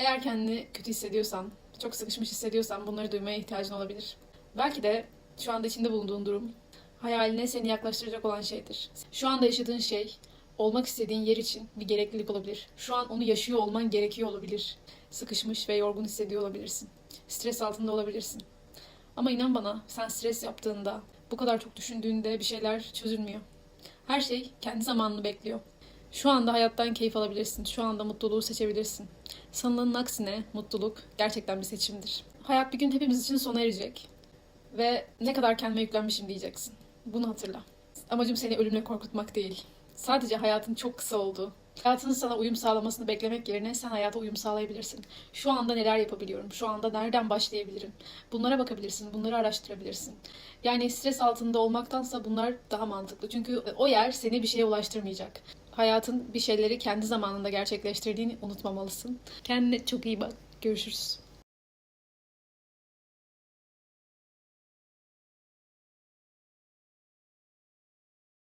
Eğer kendini kötü hissediyorsan, çok sıkışmış hissediyorsan bunları duymaya ihtiyacın olabilir. Belki de şu anda içinde bulunduğun durum hayaline seni yaklaştıracak olan şeydir. Şu anda yaşadığın şey olmak istediğin yer için bir gereklilik olabilir. Şu an onu yaşıyor olman gerekiyor olabilir. Sıkışmış ve yorgun hissediyor olabilirsin. Stres altında olabilirsin. Ama inan bana sen stres yaptığında, bu kadar çok düşündüğünde bir şeyler çözülmüyor. Her şey kendi zamanını bekliyor. Şu anda hayattan keyif alabilirsin. Şu anda mutluluğu seçebilirsin. Sanılanın aksine mutluluk gerçekten bir seçimdir. Hayat bir gün hepimiz için sona erecek. Ve ne kadar kendime yüklenmişim diyeceksin. Bunu hatırla. Amacım seni ölümle korkutmak değil. Sadece hayatın çok kısa olduğu, hayatının sana uyum sağlamasını beklemek yerine sen hayata uyum sağlayabilirsin. Şu anda neler yapabiliyorum? Şu anda nereden başlayabilirim? Bunlara bakabilirsin, bunları araştırabilirsin. Yani stres altında olmaktansa bunlar daha mantıklı. Çünkü o yer seni bir şeye ulaştırmayacak. Hayatın bir şeyleri kendi zamanında gerçekleştirdiğini unutmamalısın. Kendine çok iyi bak. Görüşürüz.